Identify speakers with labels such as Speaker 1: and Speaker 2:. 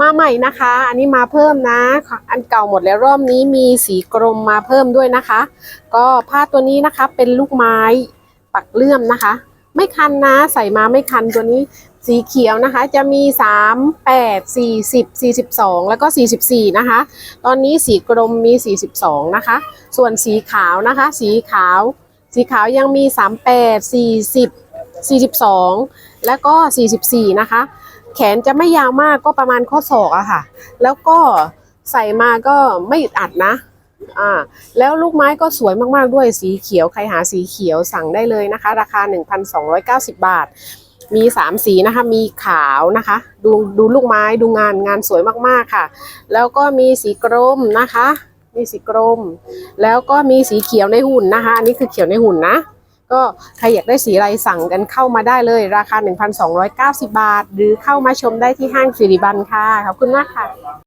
Speaker 1: มาใหม่นะคะ อันนี้มาเพิ่มนะ อันเก่าหมดแล้วรอบนี้มีสีกรมมาเพิ่มด้วยนะคะ ก็ผ้าตัวนี้นะคะเป็นลูกไม้ปักเลื่อมนะคะ ไม่คันนะใส่มาไม่คันตัวนี้สีเขียวนะคะจะมี 3 8 40 42 แล้วก็ 44 นะคะ ตอนนี้สีกรมมี 42 นะคะ ส่วนสีขาวนะคะ สีขาว สีขาวยังมี 38 40 42 แล้วก็ 44 นะคะ แขนจะไม่ยาวมากก็ประมาณข้อศอกอะค่ะ แล้วก็ใส่มาก็ไม่อึดอัดนะ อ่า แล้วลูกไม้ก็สวยมากๆด้วยสีเขียวใครหาสีเขียวสั่งได้เลยนะคะ ราคา 1,290 บาท มี 3 สีนะคะ มีขาวนะคะ ดูดูลูกไม้ดูงานงานสวยมากๆค่ะ แล้วก็มีสีกรมนะคะ มีสีกรม แล้วก็มีสีเขียวในหุ่นนะคะ อันนี้คือเขียวในหุ่นนะ ก็ใครอยากได้สีอะไรสั่งกันเข้ามาได้เลย ราคา 1,290 บาท หรือเข้ามาชมได้ที่ห้างสิริบันค่ะ ขอบคุณมากค่ะ